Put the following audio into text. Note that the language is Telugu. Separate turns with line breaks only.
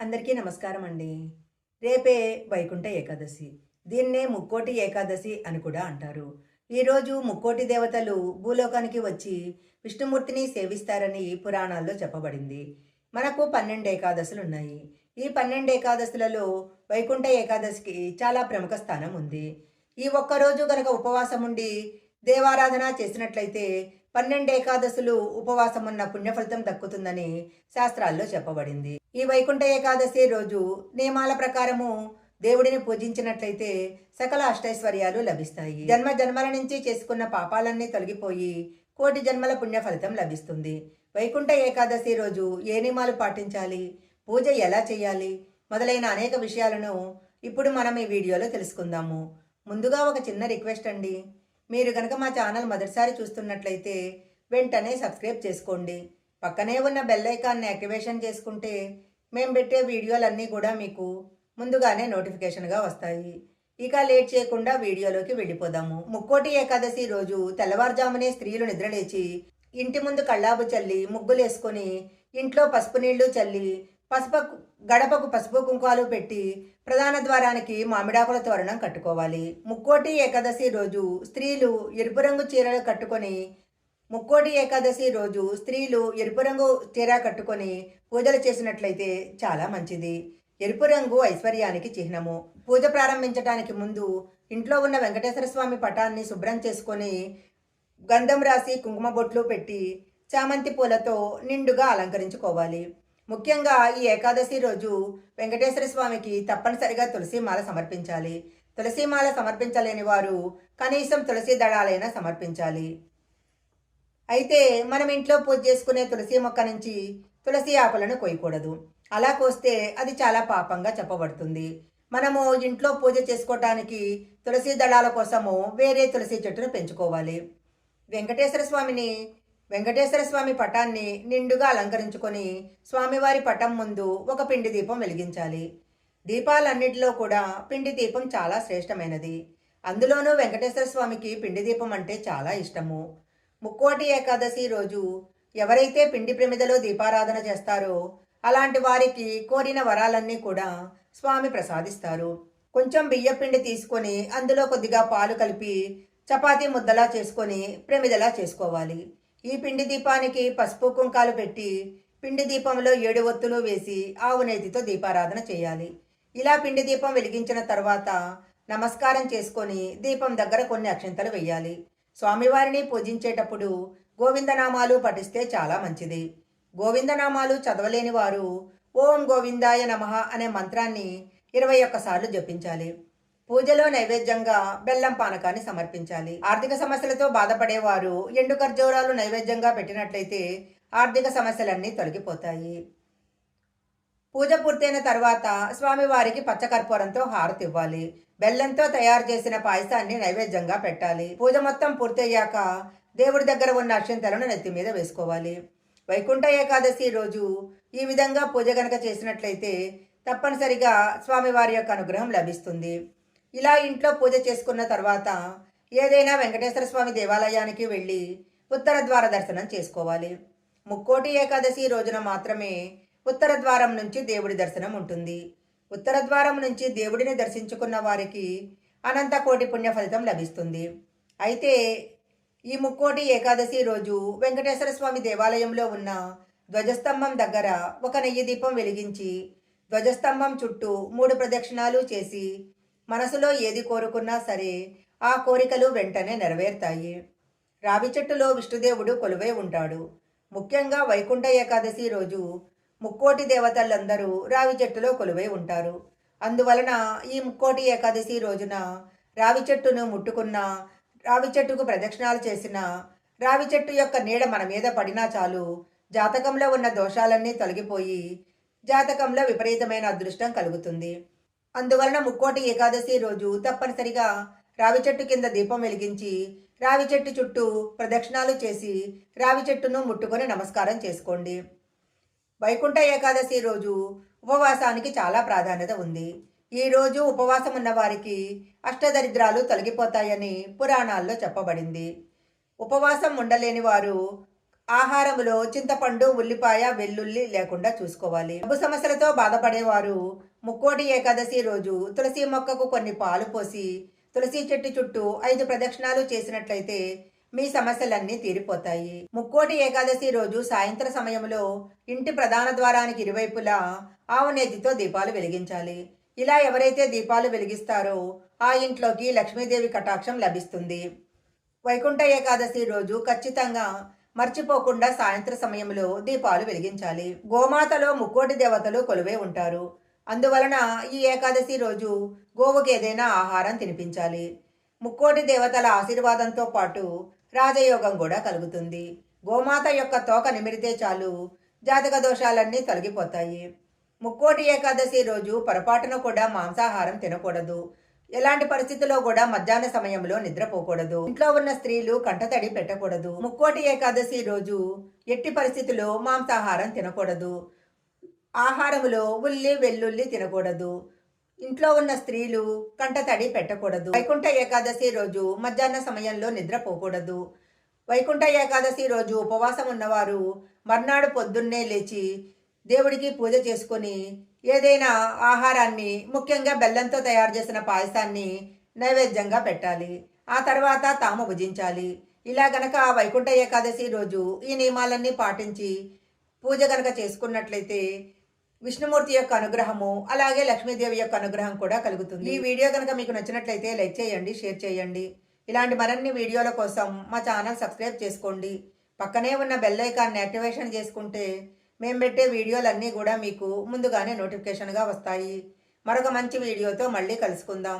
అందరికీ నమస్కారం అండి. రేపే వైకుంఠ ఏకాదశి. దీన్నే ముక్కోటి ఏకాదశి అని కూడా అంటారు. ఈరోజు ముక్కోటి దేవతలు భూలోకానికి వచ్చి విష్ణుమూర్తిని సేవిస్తారని పురాణాల్లో చెప్పబడింది. మనకు పన్నెండు ఏకాదశులు ఉన్నాయి. ఈ పన్నెండు ఏకాదశులలో వైకుంఠ ఏకాదశికి చాలా ప్రముఖ స్థానం ఉంది. ఈ ఒక్కరోజు గనక ఉపవాసం ఉండి దేవారాధన చేసినట్లయితే పన్నెండు ఏకాదశులు ఉపవాసం ఉన్న పుణ్యఫలితం దక్కుతుందని శాస్త్రాల్లో చెప్పబడింది. ఈ వైకుంఠ ఏకాదశి రోజు నియమాల ప్రకారము దేవుడిని పూజించినట్లయితే సకల అష్టైశ్వర్యాలు లభిస్తాయి. జన్మ జన్మల నుంచి చేసుకున్న పాపాలన్నీ తొలగిపోయి కోటి జన్మల పుణ్య ఫలితం లభిస్తుంది. వైకుంఠ ఏకాదశి రోజు ఏ నియమాలు పాటించాలి? పూజ ఎలా చేయాలి? మొదలైన అనేక విషయాలను ఇప్పుడు మనం ఈ వీడియోలో తెలుసుకుందాము. ముందుగా ఒక చిన్న రిక్వెస్ట్ అండి. మీరు కనుక మా ఛానల్ మొదటిసారి చూస్తున్నట్లయితే వెంటనే సబ్స్క్రైబ్ చేసుకోండి. పక్కనే ఉన్న బెల్ ఐకాన్ని యాక్టివేషన్ చేసుకుంటే మేము పెట్టే వీడియోలన్నీ కూడా మీకు ముందుగానే నోటిఫికేషన్గా వస్తాయి. ఇక లేట్ చేయకుండా వీడియోలోకి వెళ్ళిపోదాము. ముక్కోటి ఏకాదశి రోజు తెల్లవారుజామునే స్త్రీలు నిద్రలేచి ఇంటి ముందు కళ్ళాబు చల్లి ముగ్గులేసుకొని ఇంట్లో పసుపు నీళ్ళు చల్లి పసుపు గడపకు పసుపు కుంకాలు పెట్టి ప్రధాన ద్వారానికి మామిడాకుల తోరణం కట్టుకోవాలి. ముక్కోటి ఏకాదశి రోజు స్త్రీలు ఎరుపు రంగు చీరలు కట్టుకొని ముక్కోటి ఏకాదశి రోజు స్త్రీలు ఎరుపు రంగు చీర కట్టుకొని పూజలు చేసినట్లయితే చాలా మంచిది. ఎరుపు రంగు ఐశ్వర్యానికి చిహ్నము. పూజ ప్రారంభించడానికి ముందు ఇంట్లో ఉన్న వెంకటేశ్వర స్వామి పటాన్ని శుభ్రం చేసుకొని గంధం రాసి కుంకుమ బొట్లు పెట్టి చామంతి పూలతో నిండుగా అలంకరించుకోవాలి. ముఖ్యంగా ఈ ఏకాదశి రోజు వెంకటేశ్వర స్వామికి తప్పనిసరిగా తులసి మాల సమర్పించాలి. తులసిమాల సమర్పించలేని వారు కనీసం తులసి దళాలైనా సమర్పించాలి. అయితే మనం ఇంట్లో పూజ చేసుకునే తులసి మొక్క నుంచి తులసి ఆకులను కొయ్యకూడదు. అలా కోస్తే అది చాలా పాపంగా చెప్పబడుతుంది. మనము ఇంట్లో పూజ చేసుకోవటానికి తులసి దళాల కోసము వేరే తులసి చెట్టును పెంచుకోవాలి. వెంకటేశ్వర స్వామిని వెంకటేశ్వర స్వామి పటాన్ని నిండుగా అలంకరించుకొని స్వామివారి పటం ముందు ఒక పిండి దీపం వెలిగించాలి. దీపాలన్నిటిలో కూడా పిండి దీపం చాలా శ్రేష్టమైనది. అందులోనూ వెంకటేశ్వర స్వామికి పిండి దీపం అంటే చాలా ఇష్టము. ముక్కోటి ఏకాదశి రోజు ఎవరైతే పిండి ప్రమిదలో దీపారాధన చేస్తారో అలాంటి వారికి కోరిన వరాలన్నీ కూడా స్వామి ప్రసాదిస్తారు. కొంచెం బియ్య పిండి తీసుకొని అందులో కొద్దిగా పాలు కలిపి చపాతీ ముద్దలా చేసుకొని ప్రమిదలా చేసుకోవాలి. ఈ పిండి దీపానికి పసుపు కుంకాలు పెట్టి పిండి దీపంలో ఏడు ఒత్తులు వేసి ఆవు నేతితో దీపారాధన చేయాలి. ఇలా పిండి దీపం వెలిగించిన తర్వాత నమస్కారం చేసుకొని దీపం దగ్గర కొన్ని అక్షంతలు వేయాలి. స్వామివారిని పూజించేటప్పుడు గోవిందనామాలు పఠిస్తే చాలా మంచిది. గోవిందనామాలు చదవలేని వారు ఓం గోవిందాయ నమః అనే మంత్రాన్ని ఇరవై ఒక్కసార్లు జపించాలి. పూజలో నైవేద్యంగా బెల్లం పానకాన్ని సమర్పించాలి. ఆర్థిక సమస్యలతో బాధపడేవారు ఎండు ఖర్జూరాలు నైవేద్యంగా పెట్టినట్లయితే ఆర్థిక సమస్యలన్నీ తొలగిపోతాయి. పూజ పూర్తయిన తర్వాత స్వామివారికి పచ్చకర్పూరంతో హారతి ఇవ్వాలి. బెల్లంతో తయారు చేసిన పాయసాన్ని నైవేద్యంగా పెట్టాలి. పూజ మొత్తం పూర్తయ్యాక దేవుడి దగ్గర ఉన్న అక్షంతలను నెత్తి మీద వేసుకోవాలి. వైకుంఠ ఏకాదశి రోజు ఈ విధంగా పూజ గనక చేసినట్లయితే తప్పనిసరిగా స్వామివారి యొక్క అనుగ్రహం లభిస్తుంది. ఇలా ఇంట్లో పూజ చేసుకున్న తర్వాత ఏదైనా వెంకటేశ్వర స్వామి దేవాలయానికి వెళ్ళి ఉత్తర ద్వార దర్శనం చేసుకోవాలి. ముక్కోటి ఏకాదశి రోజున మాత్రమే ఉత్తర ద్వారం నుంచి దేవుడి దర్శనం ఉంటుంది. ఉత్తర ద్వారం నుంచి దేవుడిని దర్శించుకున్న వారికి అనంత కోటి పుణ్య ఫలితం లభిస్తుంది. అయితే ఈ ముక్కోటి ఏకాదశి రోజు వెంకటేశ్వర స్వామి దేవాలయంలో ఉన్న ధ్వజస్తంభం దగ్గర ఒక నెయ్యి దీపం వెలిగించి ధ్వజస్తంభం చుట్టూ మూడు ప్రదక్షిణాలు చేసి మనసులో ఏది కోరుకున్నా సరే ఆ కోరికలు వెంటనే నెరవేరుతాయి. రావి చెట్టులో విష్ణుదేవుడు కొలువై ఉంటాడు. ముఖ్యంగా వైకుంఠ ఏకాదశి రోజు ముక్కోటి దేవతలందరూ రావి చెట్టులో కొలువై ఉంటారు. అందువలన ఈ ముక్కోటి ఏకాదశి రోజున రావి చెట్టును ముట్టుకున్న రావి చెట్టుకు ప్రదక్షిణాలు చేసిన రావి చెట్టు యొక్క నీడ మన మీద పడినా చాలు జాతకంలో ఉన్న దోషాలన్నీ తొలగిపోయి జాతకంలో విపరీతమైన అదృష్టం కలుగుతుంది. అందువలన ముక్కోటి ఏకాదశి రోజు తప్పనిసరిగా రావి చెట్టు కింద దీపం వెలిగించి రావి చెట్టు చుట్టూ ప్రదక్షిణాలు చేసి రావి చెట్టును ముట్టుకొని నమస్కారం చేసుకోండి. వైకుంఠ ఏకాదశి రోజు ఉపవాసానికి చాలా ప్రాధాన్యత ఉంది. ఈ రోజు ఉపవాసం ఉన్న వారికి అష్టదరిద్రాలు తొలగిపోతాయని పురాణాల్లో చెప్పబడింది. ఉపవాసం ఉండలేని వారు ఆహారములో చింతపండు ఉల్లిపాయ వెల్లుల్లి లేకుండా చూసుకోవాలి. డబ్బు సమస్యలతో బాధపడేవారు ముక్కోటి ఏకాదశి రోజు తులసి మొక్కకు కొన్ని పాలు పోసి తులసి చెట్టు చుట్టూ ఐదు ప్రదక్షిణాలు చేసినట్లయితే మీ సమస్యలన్నీ తీరిపోతాయి. ముక్కోటి ఏకాదశి రోజు సాయంత్ర సమయంలో ఇంటి ప్రధాన ద్వారానికి ఇరువైపులా ఆవు నేతితో దీపాలు వెలిగించాలి. ఇలా ఎవరైతే దీపాలు వెలిగిస్తారో ఆ ఇంట్లోకి లక్ష్మీదేవి కటాక్షం లభిస్తుంది. వైకుంఠ ఏకాదశి రోజు ఖచ్చితంగా మర్చిపోకుండా సాయంత్ర సమయంలో దీపాలు వెలిగించాలి. గోమాతలో ముక్కోటి దేవతలు కొలువే ఉంటారు. అందువలన ఈ ఏకాదశి రోజు గోవుకి ఏదైనా ఆహారం తినిపించాలి. ముక్కోటి దేవతల ఆశీర్వాదంతో పాటు రాజయోగం కూడా కలుగుతుంది. గోమాత యొక్క తోక నిమిరితే చాలు జాతక దోషాలన్నీ తొలగిపోతాయి. ముక్కోటి ఏకాదశి రోజు పొరపాటున కూడా మాంసాహారం తినకూడదు. ఎలాంటి పరిస్థితుల్లో కూడా మధ్యాహ్న సమయంలో నిద్రపోకూడదు. ఇంట్లో ఉన్న స్త్రీలు కంటతడి పెట్టకూడదు. ముక్కోటి ఏకాదశి రోజు ఎట్టి పరిస్థితుల్లో మాంసాహారం తినకూడదు. ఆహారములో ఉల్లి వెల్లుల్లి తినకూడదు. ఇంట్లో ఉన్న స్త్రీలు కంటతడి పెట్టకూడదు. వైకుంఠ ఏకాదశి రోజు మధ్యాహ్న సమయంలో నిద్రపోకూడదు. వైకుంఠ ఏకాదశి రోజు ఉపవాసం ఉన్నవారు మర్నాడు పొద్దున్నే లేచి దేవుడికి పూజ చేసుకొని ఏదైనా ఆహారాన్ని ముఖ్యంగా బెల్లంతో తయారు చేసిన పాయసాన్ని నైవేద్యంగా పెట్టాలి. ఆ తర్వాత తాము భుజించాలి. ఇలా గనక వైకుంఠ ఏకాదశి రోజు ఈ నియమాలన్నీ పాటించి పూజ గనక చేసుకున్నట్లయితే విష్ణుమూర్తి యొక్క అనుగ్రహము అలాగే లక్ష్మీదేవి యొక్క అనుగ్రహం కూడా కలుగుతుంది. ఈ వీడియో కనుక మీకు నచ్చినట్లయితే లైక్ చేయండి షేర్ చేయండి. ఇలాంటి మరిన్ని వీడియోల కోసం మా ఛానల్ సబ్స్క్రైబ్ చేసుకోండి. పక్కనే ఉన్న బెల్ ఐకాన్ని యాక్టివేషన్ చేసుకుంటే మేము పెట్టే వీడియోలన్నీ కూడా మీకు ముందుగానే నోటిఫికేషన్గా వస్తాయి. మరొక మంచి వీడియోతో మళ్ళీ కలుసుకుందాం.